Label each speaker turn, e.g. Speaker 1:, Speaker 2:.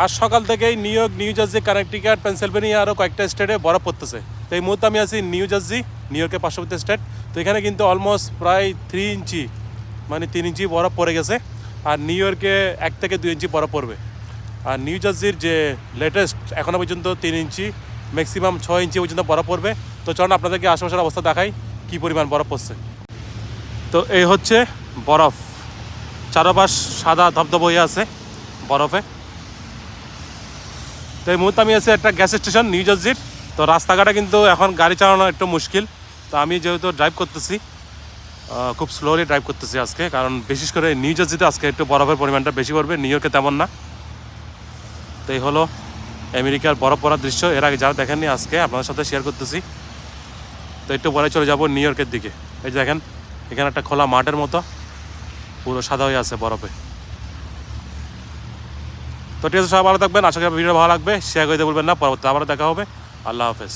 Speaker 1: আর সকাল থেকেই New York, New Jersey, Connecticut, Pennsylvania আরও কয়েকটা স্টেটে বরফ পড়তেছে। তো এই মুহূর্তে আমি আছি নিউ জার্সি, নিউ ইয়র্কের পার্শ্ববর্তী স্টেট। তো এখানে কিন্তু অলমোস্ট প্রায় থ্রি ইঞ্চি মানে তিন ইঞ্চি বরফ পড়ে গেছে। আর নিউ ইয়র্কে এক থেকে দুই ইঞ্চি বরফ পড়বে। আর নিউ জার্সির যে লেটেস্ট এখনও পর্যন্ত তিন ইঞ্চি ম্যাক্সিমাম ছয় ইঞ্চি পর্যন্ত বরফ পড়বে। তো চলুন আপনাদেরকে আশেপাশের অবস্থা দেখাই, কী পরিমাণ বরফ পড়ছে। তো এই হচ্ছে বরফ। চারপাশ সাদা ধবধব হয়ে আছে বরফে। তো এই মুহূর্তে আমি আছি একটা গ্যাস স্টেশন নিউ জার্সির তো রাস্তাঘাটে কিন্তু এখন গাড়ি চালানো একটু মুশকিল। তো আমি যেহেতু ড্রাইভ করতেছি খুব স্লোলি ড্রাইভ করতেছি আজকে। কারণ বিশেষ করে নিউ জার্সিতে আজকে একটু বরফের পরিমাণটা বেশি পড়বে নিউ ইয়র্কে তেমন না। তো এই হলো আমেরিকার বরফ পড়ার দৃশ্য। এর আগে যারা দেখেননি আজকে, আপনাদের সাথে শেয়ার করতেছি। তো একটু পরে চলে যাব নিউ ইয়র্কের দিকে। এই দেখেন, এখানে একটা খোলা মাঠের মতো। পুরো সাদা হয়ে আছে বরফে। তো ঠিক আছে, সবাই ভালো থাকবেন। আশা করি ভিডিও ভালো লাগবে। শেয়ার করে দিতে বলবেন না। পরবর্তী আবার দেখা হবে। আল্লাহ হাফেজ।